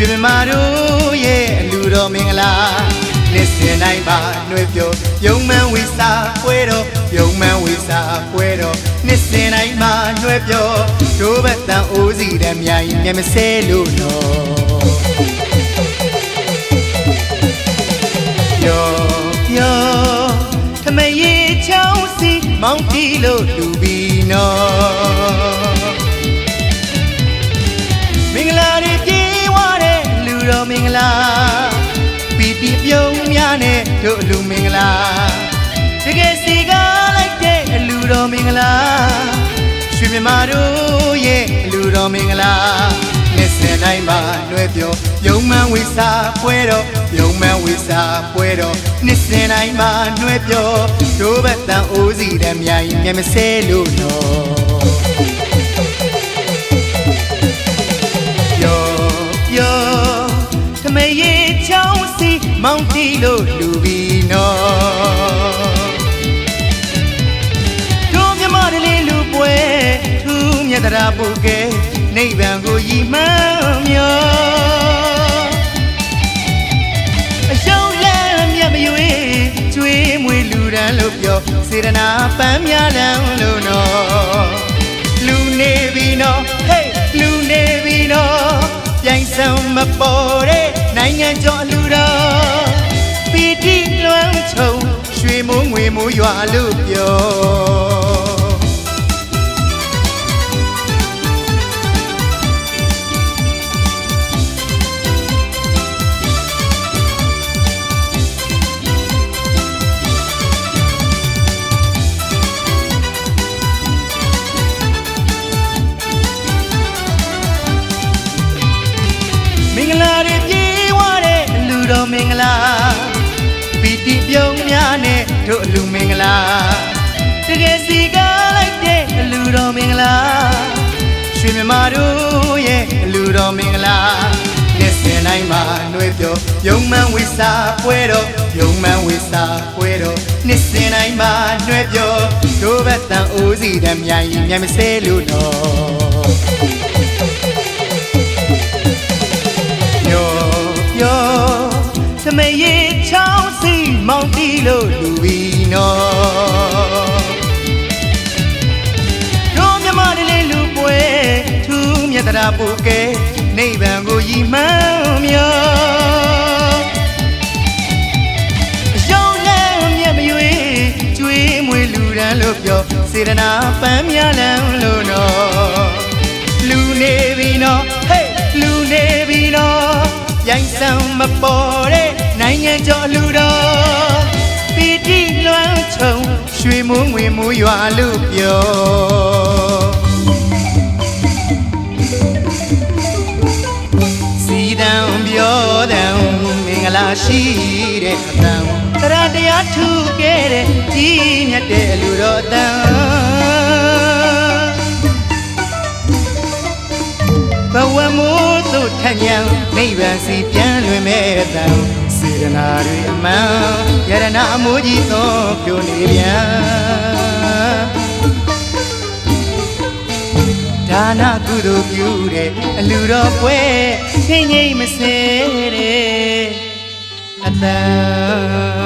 ရွှေမြမာတို့ရဲ့လူတော်မင်္ဂလာလက်စင်တိုင်းပါနှွေပြောယုံမှန်ဝိစာပွဲတော်ယုံမှန်ဝိစာပွဲတော်နှစ်စင်တိုင်းမှာနှွေပြောတို့ဘက်တန်အိုးစီတဲ့မြိုင်မျက်မစဲလို့နော်ပြောပြောထမရေချောင်းစီမောင်းတီလို့လူပြီးနော် င်္ဂလာပီတိပြုံးများနဲ့တို့လူမင်္ဂလာတကယ်စီကားလိုက်တဲ့လူတော်မင်္ဂလာရွှေမြမာတို့ရဲ့လူတော်မင်္ဂလာနှစ်စင်တိုင်းမှာလွှဲပြောယုံမှန်ဝိစာပွဲတော်ယုံမှန်ဝိစာပွဲတော်နှစ်စင်တိုင်းမှာလွှဲပြောတို့ဘက်တန်အိုးစီတဲ့မြိုင်မျက်မစဲလို့နော် လို့လူပြီးနော်တို့မြမတလေးလူပွဲထူးမြတ်တရာပုကဲနိဗ္ဗာန်ကိုရည်မှန်းမျောအရှုံးလန်းမြတ်မရွေကျွေးမွေလူရန်လို့ပြောစေရနာပန်းများလန်းလို့နော်လူနေပြီနော်ဟေးလူနေပြီနော်ပြိုင်ဆောင်မပေါ်တဲ့နိုင်ငံကျော်လူတော်ပီ တိလွမ်းချုံရွှေမိုးငွေမိုးရွာလို့ပြော ပီတိပြုံးများနဲ့တို့လူမင်္ဂလာတကယ်စီကားလိုက်တဲ့လူတော်မင်္ဂလာရွှေမြမာတို့ရဲ့လူတော်မင်္ဂလာလက်စင်တိုင်းမှာနှွေးပြောယုံမှန်ဝိစာပွဲတော်ယုံမှန်ဝိစာပွဲတော်နှစ်စင်တိုင်းမှာနှွေးပြောတို့ဘက်တန်အိုးစီတမ်းမြိုင်မြတ်မစဲလို့တော့ပြော တီလို့လူပြီးနော်တို့မြမတလေးလူပွဲထူးမြတ်တရာပူကဲနိဗ္ဗာန်ကိုရည်မှန်းမျောရုံလန်းမြတ်မရွေကျွေးမွေလူရန်လို့ပြောစေရနာပန်းများလန်းလို့နော်လူနေပြီနော်ဟေးလူနေပြီနော်ရိုင်းစံမပေါ်တဲ့နိုင်ငံကျော်လူ ရွှေမိုးငွေမိုးရွာလို့ပြောစီတံပြောတံမင်္ဂလာရှိတဲ့အတံတရားတရားထူခဲ့တဲ့ကြီးမြတ်တဲ့လူတော်တံဘဝမိုးသို့ထညံနိဗ္ဗာန်စီပြန်လွင်မဲ့တံ စေရနာတွေအမှန်ယရနာအမိုးကြီးသောပြိုနေပြန်ဒါနကုသိုလ်ပြုတဲ့အလူတော်ပွဲချိန်ငိမ့်မစဲတဲ့အတန်